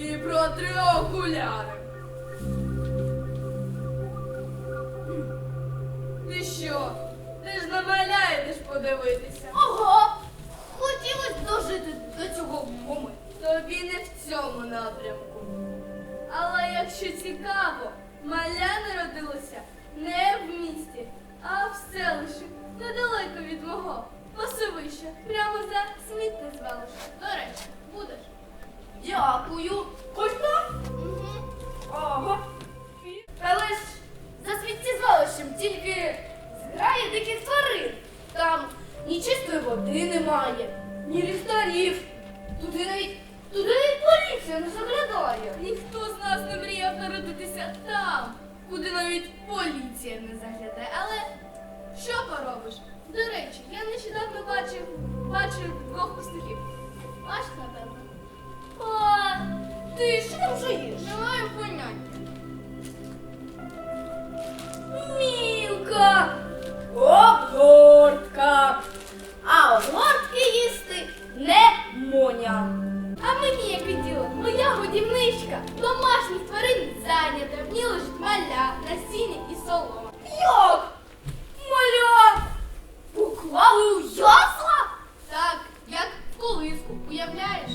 і протри окуляри. Ти що? Ти ж на маля йдеш подивитися. Ого! Хотілося б дожити до цього моменту. Тобі не в цьому напрямку. Але якщо цікаво, маля народилося не в місті, а в селищі, недалеко від мого. Пасовища, прямо за сміттєзвалищем. До тільки зграє диких тварин. Там ні чистої води немає, ні ліхтарів. Туди навіть туди навіть поліція не заглядає. Ніхто з нас не мріяв народитися там, куди навіть поліція не заглядає. Але що поробиш? До речі, я нещодавно бачив, бачив двох пастухів. Бачиш, напевно. А, ти що там жуєш? Не маю поняття. я. А мені як відділо, моя годівничка, домашніх тварин зайнята, в ній лежить маля, насіння і солома. Як? Маля! Поклали у ясла? Так, як колиску, уявляєш?